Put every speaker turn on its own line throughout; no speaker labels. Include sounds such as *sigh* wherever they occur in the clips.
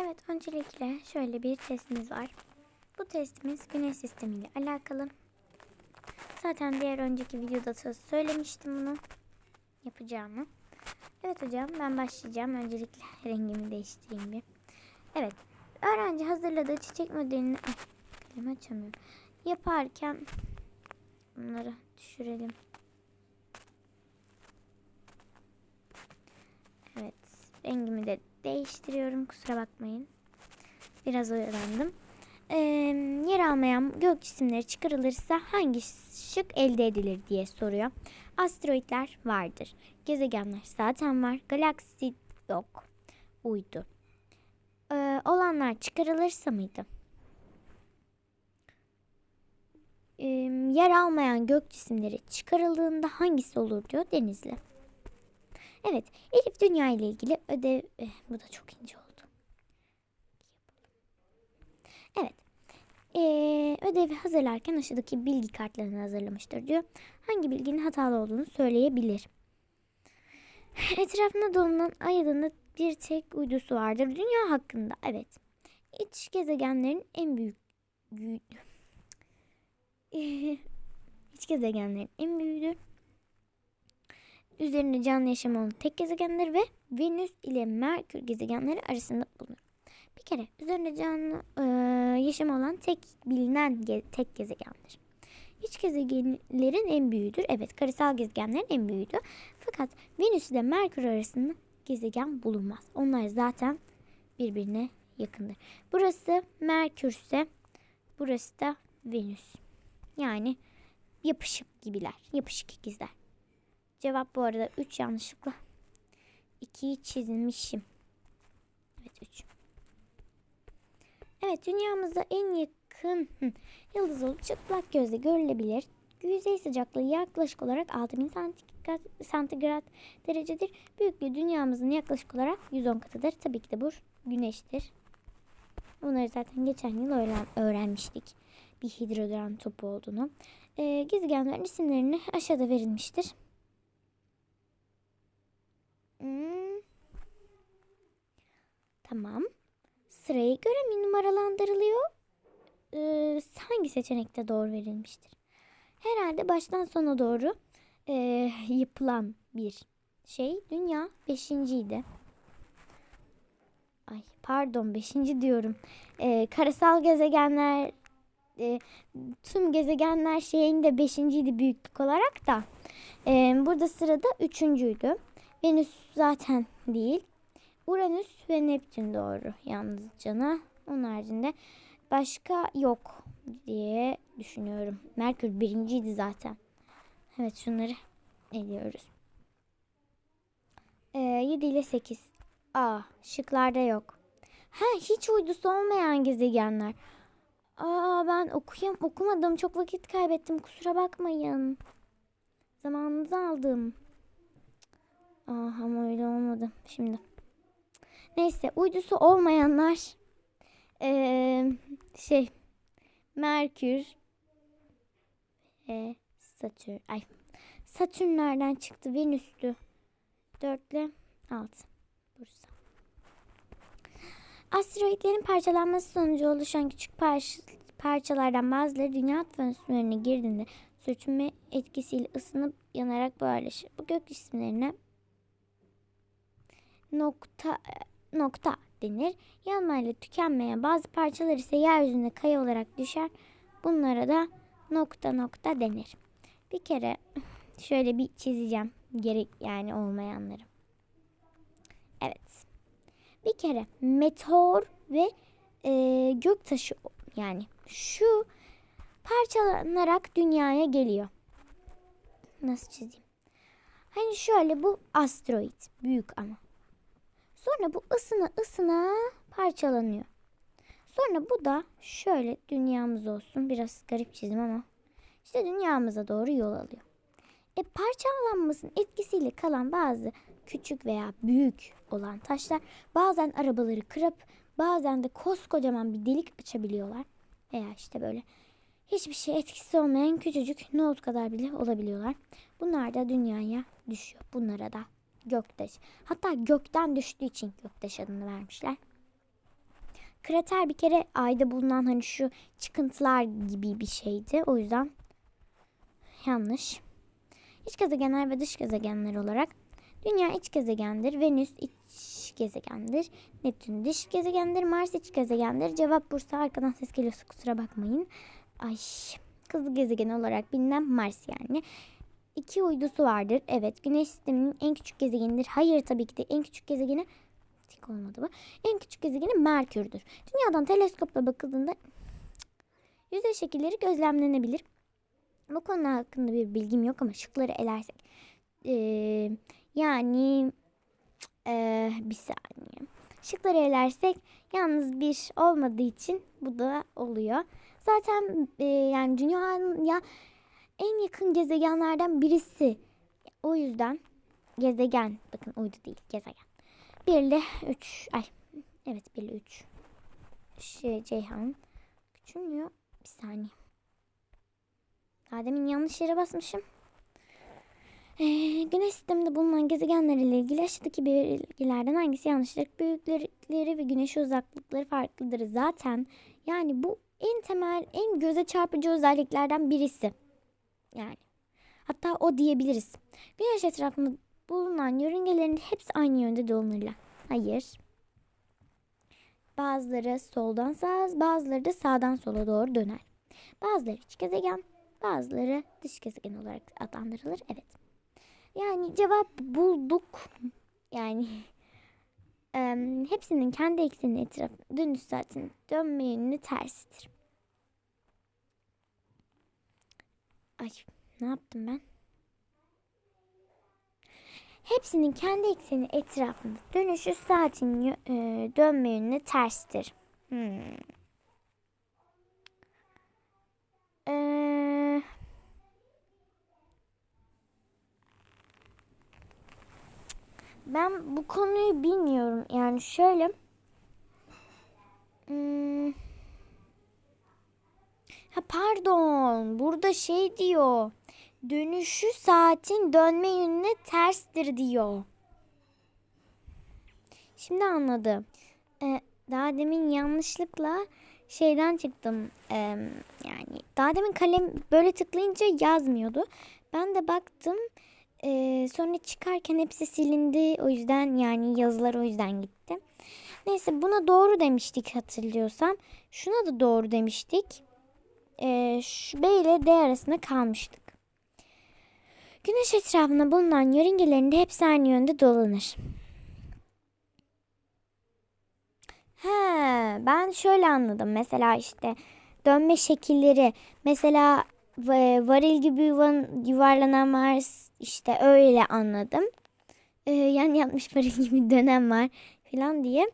Evet öncelikle şöyle bir testimiz var. Bu testimiz güneş sistemiyle alakalı. Zaten diğer önceki videoda da söylemiştim bunu yapacağımı. Evet hocam ben başlayacağım. Öncelikle *laughs* rengimi değiştireyim bir. Evet. Öğrenci hazırladığı çiçek modelini ay, kalemi açamıyorum. Yaparken bunları düşürelim. Evet. Rengimi de değiştiriyorum. Kusura bakmayın. Biraz oyalandım. Ee, yer almayan gök cisimleri çıkarılırsa hangi şık elde edilir diye soruyor. Asteroidler vardır. Gezegenler zaten var. Galaksi yok. Uydu. Ee, olanlar çıkarılırsa mıydı? Ee, yer almayan gök cisimleri çıkarıldığında hangisi olur diyor Denizli. Evet, Elif Dünya ile ilgili ödev... eh, bu da çok ince oldu. Evet. Ee, ödevi hazırlarken aşağıdaki bilgi kartlarını hazırlamıştır diyor. Hangi bilginin hatalı olduğunu söyleyebilir. *laughs* Etrafında dolanan ay adında bir tek uydusu vardır. Dünya hakkında evet. İç gezegenlerin en büyük... *laughs* İç gezegenlerin en büyüğüdür üzerinde canlı yaşam olan tek gezegenler ve Venüs ile Merkür gezegenleri arasında bulunur. Bir kere üzerinde canlı e, yaşam olan tek bilinen ge- tek gezegendir. İç gezegenlerin en büyüğüdür. Evet karasal gezegenlerin en büyüğüdür. Fakat Venüs ile Merkür arasında gezegen bulunmaz. Onlar zaten birbirine yakındır. Burası Merkür ise burası da Venüs. Yani yapışık gibiler. Yapışık ikizler. Cevap bu arada 3 yanlışlıkla. 2'yi çizmişim. Evet 3. Evet dünyamıza en yakın yıldız olup çıplak gözle görülebilir. Yüzey sıcaklığı yaklaşık olarak 6000 santigrat, santigrat derecedir. Büyüklüğü dünyamızın yaklaşık olarak 110 katıdır. Tabii ki de bu güneştir. Bunları zaten geçen yıl öğren, öğrenmiştik. Bir hidrojen topu olduğunu. Ee, gezegenlerin isimlerini aşağıda verilmiştir. Hmm. Tamam. Sıraya göre mi numaralandırılıyor? Ee, hangi seçenekte doğru verilmiştir? Herhalde baştan sona doğru e, yapılan bir şey. Dünya beşinciydi. Ay pardon beşinci diyorum. Ee, karasal gezegenler e, tüm gezegenler şeyinde beşinciydi büyüklük olarak da. E, burada sırada üçüncüydü. Venüs zaten değil. Uranüs ve Neptün doğru yalnız cana. Onun haricinde başka yok diye düşünüyorum. Merkür birinciydi zaten. Evet şunları ediyoruz. Ee, 7 ile 8. A şıklarda yok. Ha hiç uydusu olmayan gezegenler. Aa ben okuyam okumadım. Çok vakit kaybettim. Kusura bakmayın. Zamanınızı aldım. Aa, ama öyle olmadı şimdi. Neyse uydusu olmayanlar ee, şey Merkür e, Satürn ay Satürnlerden çıktı Venüs'tü 4 ile 6 Bursa. Asteroidlerin parçalanması sonucu oluşan küçük parça, parçalardan bazıları dünya atmosferine girdiğinde sürtünme etkisiyle ısınıp yanarak buharlaşır. Bu gök cisimlerine nokta nokta denir. Yanmayla tükenmeyen bazı parçalar ise yeryüzünde kaya olarak düşer. Bunlara da nokta nokta denir. Bir kere *laughs* şöyle bir çizeceğim gerek yani olmayanları. Evet. Bir kere meteor ve e, göktaşı yani şu parçalanarak dünyaya geliyor. Nasıl çizeyim? Hani şöyle bu asteroid büyük ama. Sonra bu ısına ısına parçalanıyor. Sonra bu da şöyle dünyamız olsun. Biraz garip çizim ama. işte dünyamıza doğru yol alıyor. E parçalanmasının etkisiyle kalan bazı küçük veya büyük olan taşlar bazen arabaları kırıp bazen de koskocaman bir delik açabiliyorlar. Veya işte böyle hiçbir şey etkisi olmayan küçücük nohut kadar bile olabiliyorlar. Bunlar da dünyaya düşüyor. Bunlara da göktaş. Hatta gökten düştüğü için göktaş adını vermişler. krater bir kere ayda bulunan hani şu çıkıntılar gibi bir şeydi. O yüzden yanlış. İç gezegenler ve dış gezegenler olarak Dünya iç gezegendir, Venüs iç gezegendir, Neptün dış gezegendir, Mars iç gezegendir. Cevap Bursa arkadan ses geliyorsa kusura bakmayın. Ay kızıl gezegen olarak bilinen Mars yani. İki uydusu vardır. Evet Güneş sisteminin en küçük gezegenidir. Hayır tabii ki de en küçük gezegeni tik olmadı bu. En küçük gezegeni Merkür'dür. Dünyadan teleskopla bakıldığında yüzey şekilleri gözlemlenebilir. Bu konu hakkında bir bilgim yok ama şıkları elersek. Ee, yani ee, bir saniye. Şıkları elersek yalnız bir olmadığı için bu da oluyor. Zaten e, yani dünyanın ya en yakın gezegenlerden birisi. O yüzden gezegen bakın uydu değil gezegen. 1 ile 3 ay evet 1 ile 3 şey, Ceyhan küçülmüyor bir saniye. Daha demin yanlış yere basmışım. Ee, güneş sisteminde bulunan gezegenlerle ilgili aşağıdaki bilgilerden hangisi yanlıştır? Büyüklükleri ve güneş uzaklıkları farklıdır zaten. Yani bu en temel, en göze çarpıcı özelliklerden birisi. Yani hatta o diyebiliriz. Güneş etrafında bulunan yörüngelerin hepsi aynı yönde dolanırlar. Hayır. Bazıları soldan sağa, bazıları da sağdan sola doğru döner. Bazıları iç gezegen, bazıları dış gezegen olarak adlandırılır. Evet. Yani cevap bulduk. Yani e, hepsinin kendi ekseni etrafında dönüş saatinin dönme yönünü tersidir. Ay ne yaptım ben? Hepsinin kendi ekseni etrafında dönüşü saatin e, dönme yönüne terstir. Hmm. Ee, ben bu konuyu bilmiyorum. Yani şöyle. Hmm, ha pardon. Burada şey diyor. Dönüşü saatin dönme yönüne terstir diyor. Şimdi anladım. Ee, daha demin yanlışlıkla şeyden çıktım. Ee, yani daha demin kalem böyle tıklayınca yazmıyordu. Ben de baktım. Ee, sonra çıkarken hepsi silindi. O yüzden yani yazılar o yüzden gitti. Neyse buna doğru demiştik hatırlıyorsam. Şuna da doğru demiştik. Ee, şu B ile D arasında kalmıştık. Güneş etrafında bulunan yörüngelerin de hepsi aynı yönde dolanır. He, ben şöyle anladım. Mesela işte dönme şekilleri. Mesela varil gibi yuvarlanan Mars işte öyle anladım. Ee, yani yapmış varil gibi dönem var falan diye.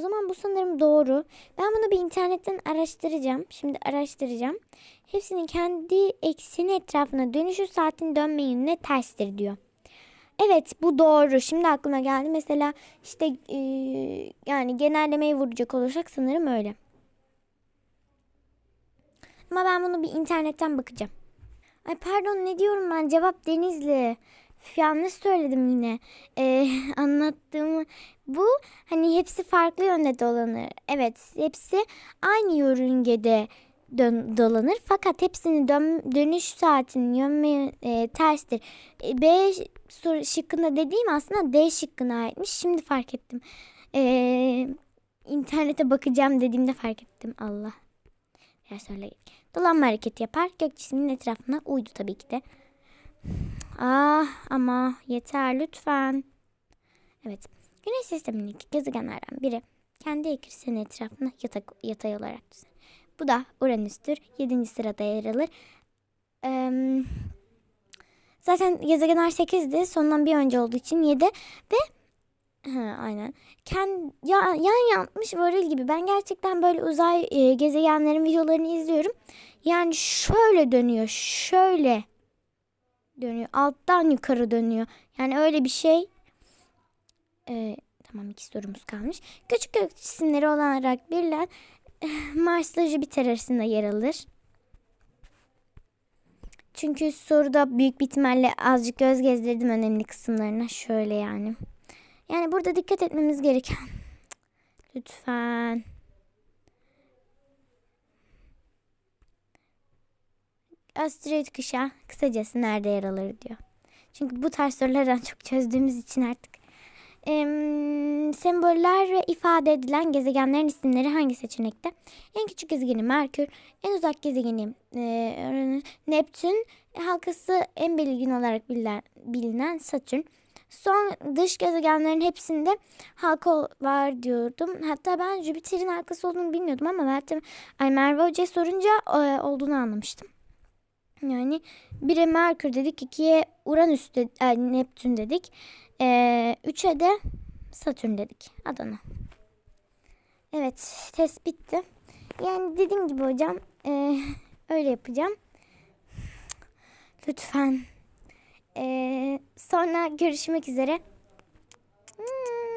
O zaman bu sanırım doğru. Ben bunu bir internetten araştıracağım. Şimdi araştıracağım. Hepsinin kendi ekseni etrafına dönüşü saatin dönme yönüne terstir diyor. Evet bu doğru. Şimdi aklıma geldi. Mesela işte e, yani genellemeyi vuracak olursak sanırım öyle. Ama ben bunu bir internetten bakacağım. Ay pardon ne diyorum ben? Cevap Denizli. Yanlış söyledim yine. Ee, *laughs* anlattığım bu hani hepsi farklı yönde dolanır. Evet hepsi aynı yörüngede dön, dolanır. Fakat hepsinin dön, dönüş saatinin yönü e, terstir. E, B soru şıkkında dediğim aslında D şıkkına aitmiş. Şimdi fark ettim. E, internete bakacağım dediğimde fark ettim. Allah. Ya söyle. Dolanma hareketi yapar. Gök cisminin etrafına uydu tabii ki de. Ah ama yeter lütfen. Evet. Güneş sistemindeki gezegenlerden biri kendi ekseninin etrafında yatak, yatay olarak düzenli. Bu da Uranüs'tür. 7. sırada yer alır. Ee, zaten gezegenler 8'di. Sondan bir önce olduğu için 7 ve Ha, aynen. Kend, ya, yan yapmış varil gibi. Ben gerçekten böyle uzay e, gezegenlerin videolarını izliyorum. Yani şöyle dönüyor. Şöyle dönüyor. Alttan yukarı dönüyor. Yani öyle bir şey. Ee, tamam iki sorumuz kalmış. Küçük gök cisimleri olarak bilinen Mars'la Jüpiter arasında yer alır. Çünkü soruda büyük bir ihtimalle azıcık göz gezdirdim önemli kısımlarına. Şöyle yani. Yani burada dikkat etmemiz gereken Lütfen. Asteroid kuşağı kısacası nerede yer alır diyor. Çünkü bu tarz sorulardan *laughs* çok çözdüğümüz için artık. Em, semboller ve ifade edilen gezegenlerin isimleri hangi seçenekte? En küçük gezegeni Merkür, en uzak gezegeni e, Neptün, halkası en belirgin olarak bilinen, bilinen Satürn. Son dış gezegenlerin hepsinde halka var diyordum. Hatta ben Jüpiter'in halkası olduğunu bilmiyordum ama Meltem, ay Merve Hoca'ya sorunca e, olduğunu anlamıştım. Yani bire Merkür dedik, ikiye Uranüs de, ay, Neptün dedik. E, üçe de Satürn dedik. Adana. Evet, test bitti. Yani dediğim gibi hocam e, *laughs* öyle yapacağım. Lütfen. E, sonra görüşmek üzere.